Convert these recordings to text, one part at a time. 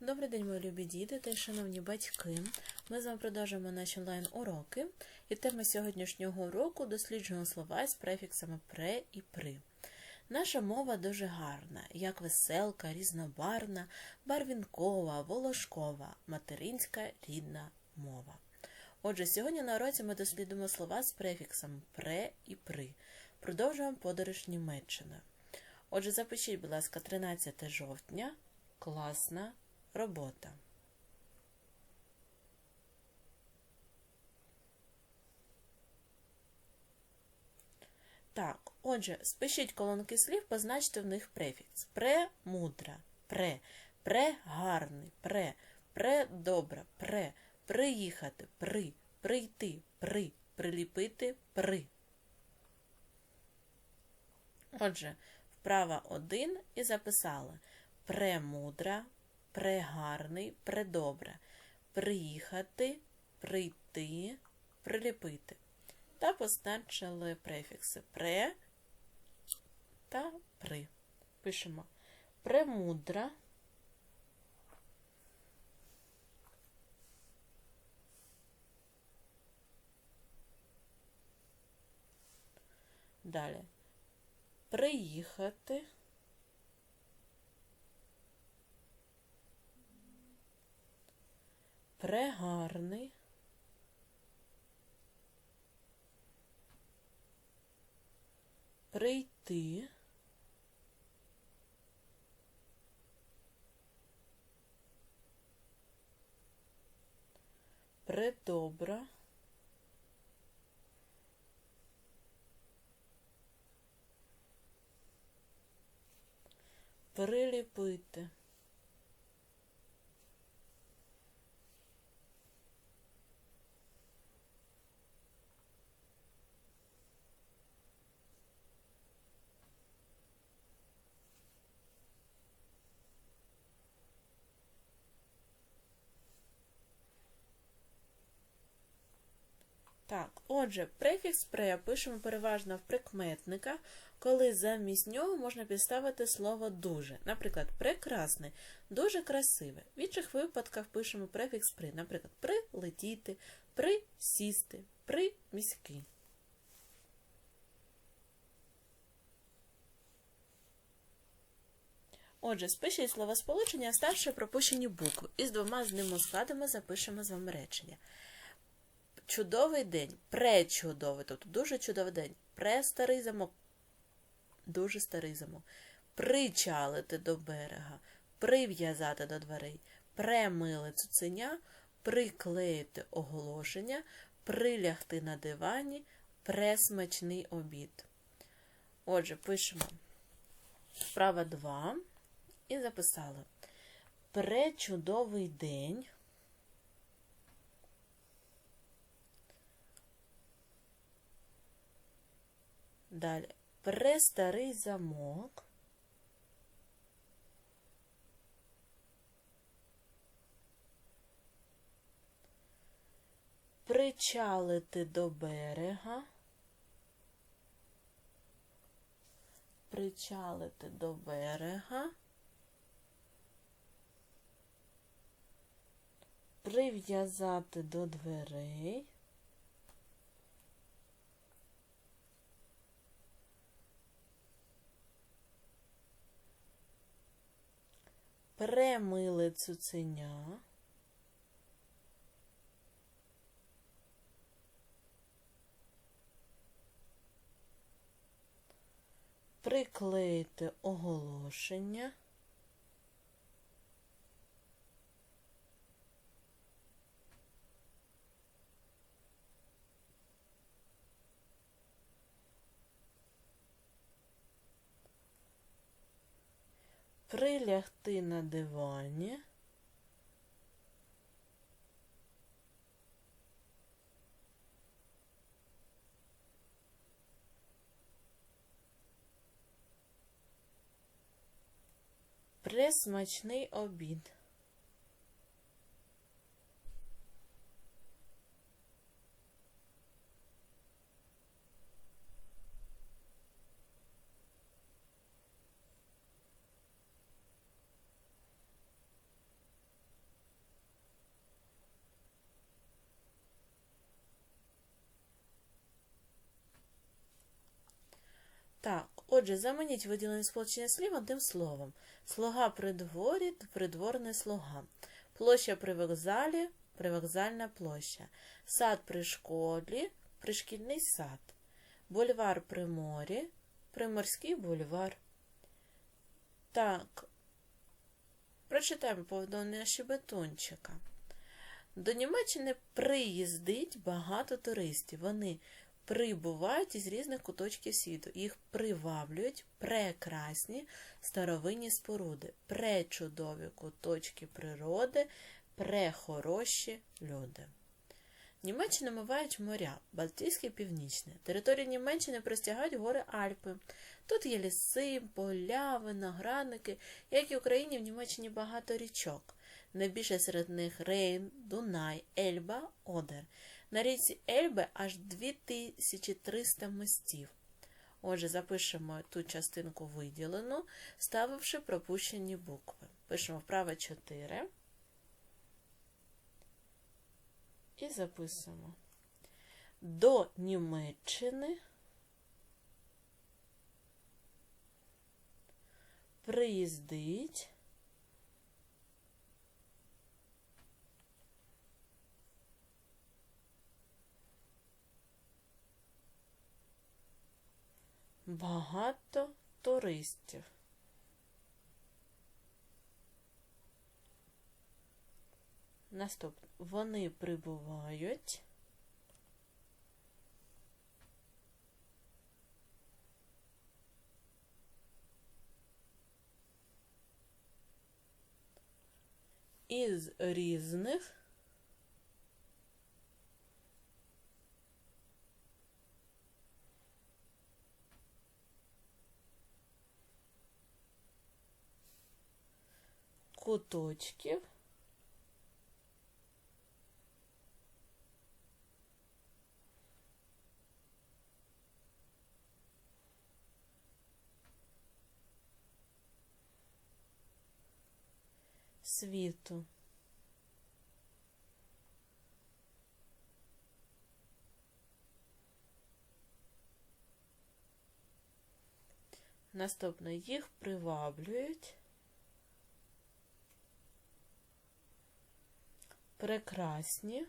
Добрий день, мої любі діти та шановні батьки. Ми з вами продовжуємо наші онлайн-уроки. І тема сьогоднішнього уроку досліджуємо слова з префіксами пре і при. Наша мова дуже гарна, як веселка, різнобарна, барвінкова, волошкова, материнська рідна мова. Отже, сьогодні на уроці ми дослідимо слова з префіксами пре і при. Продовжуємо подорож Німеччиною. Отже, запишіть, будь ласка, 13 жовтня. Класна робота. Так, отже, спишіть колонки слів, позначте в них префікс. Премудра, пре, прегарний, пре, предобра, пре, приїхати, при, прийти, при, приліпити, при. Отже, вправа 1 і записали премудра, прегарний, предобре, приїхати, прийти, приліпити. Та позначили префікси пре та при. Пишемо премудра. Далі. Приїхати. Прегарний. Прийти. Предобра. Приліпити. Так, отже, префікс пре пишемо переважно в прикметниках, коли замість нього можна підставити слово дуже. Наприклад, прекрасний, дуже красиве. В інших випадках пишемо префікс при, наприклад, прилетіти, присісти, приміський. Отже, спишіть словосполучення, ставши пропущені букви. І з двома з ними складами запишемо з вами речення. Чудовий день, пречудовий, тобто дуже чудовий день. Престарий замок, дуже старий замок. Причалити до берега, прив'язати до дверей, премили цуценя, приклеїти оголошення, прилягти на дивані, пресмачний обід. Отже, пишемо вправа 2 і записали. Пречудовий день. Далі престарий замок. Причалити до берега. Причалити до берега. Прив'язати до дверей. Премили цуценя. Приклеїти оголошення. Прилягти на дивані. Присмачний обід. Так, отже, замініть виділені сполучення слів одним словом. Слуга при дворі, придворний слуга. Площа при вокзалі, привокзальна площа. Сад при школі, пришкільний сад. Бульвар при морі, приморський бульвар. Так, прочитаємо повідомлення Щебетунчика. До Німеччини приїздить багато туристів. Вони прибувають із різних куточків світу. Їх приваблюють прекрасні старовинні споруди, пречудові куточки природи, прехороші люди. Німеччина мивають моря, Балтійське і Північне. Територію Німеччини простягають гори Альпи. Тут є ліси, поля, виноградники, як і в Україні в Німеччині багато річок. Найбільше серед них Рейн, Дунай, Ельба, Одер. На річці Ельбе аж 2300 мостів. Отже, запишемо ту частинку виділену, ставивши пропущені букви. Пишемо вправо 4 і записуємо. До Німеччини приїздить багато туристів. Наступне. Вони прибувають. Із різних куточків світу. Наступне їх приваблюють прекрасні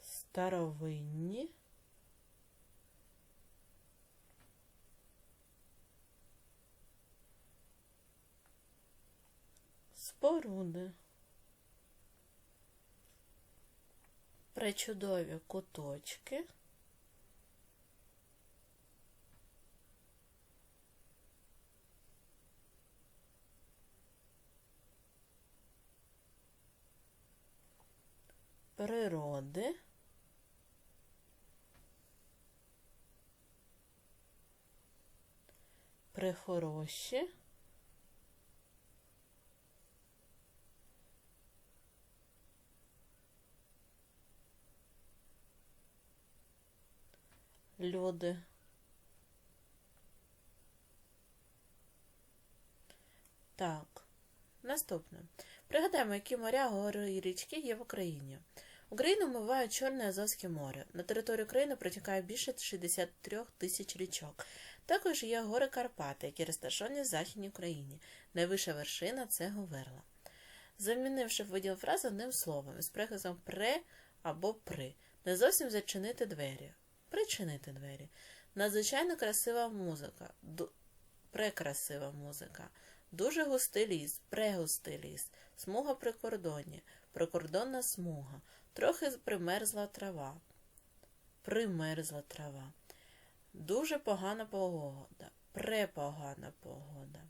старовинні споруди. Пречудові куточки. Природи. Прихороші. люди. Так, наступне. Пригадаємо, які моря, гори і річки є в Україні. Україну миває Чорне Азовське море. На території України протікає більше 63 тисяч річок. Також є гори Карпати, які розташовані в Західній Україні. Найвища вершина це Говерла. Замінивши виділ фрази одним словом із прихистом пре або при, не зовсім зачинити двері причинити двері. Надзвичайно красива музика, ду... прекрасива музика, дуже густий ліс, прегустий ліс, смуга при кордоні, прикордонна смуга, трохи примерзла трава, примерзла трава. Дуже погана погода, препогана погода.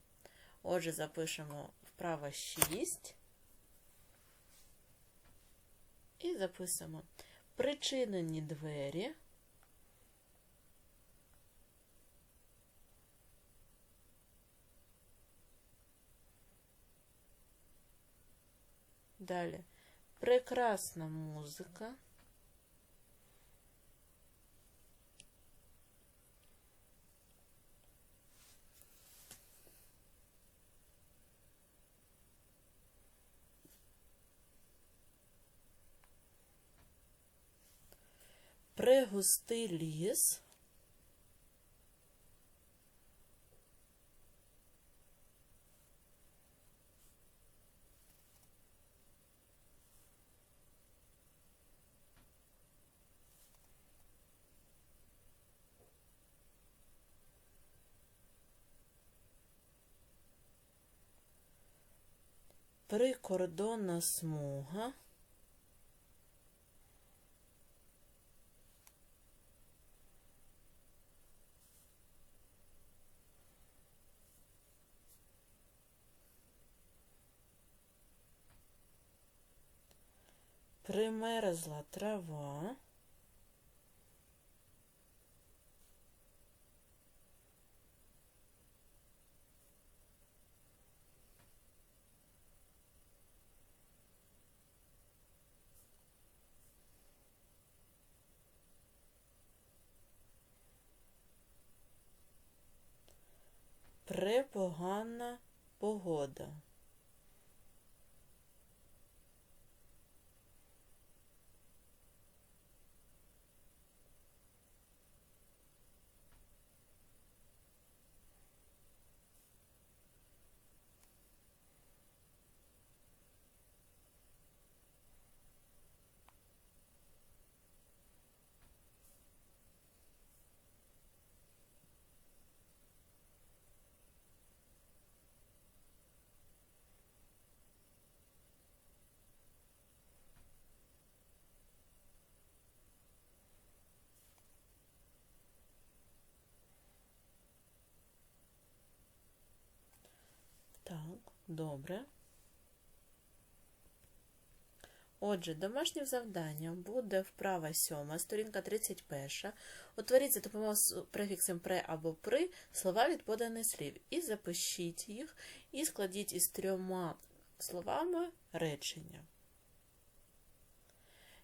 Отже, запишемо вправо 6 і записуємо причинені двері. Далі. Прекрасна музика. Пригустий ліс. Прикордонна смуга. Примерзла трава. Препогана погода. Так, добре. Отже, домашнім завданням буде вправа 7, сторінка 31. Утворіть за допомогою префіксів пре або при слова від поданих слів. І запишіть їх, і складіть із трьома словами речення.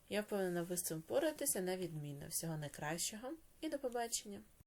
Я впевнена, ви з цим поратися на відмінно. Всього найкращого і до побачення!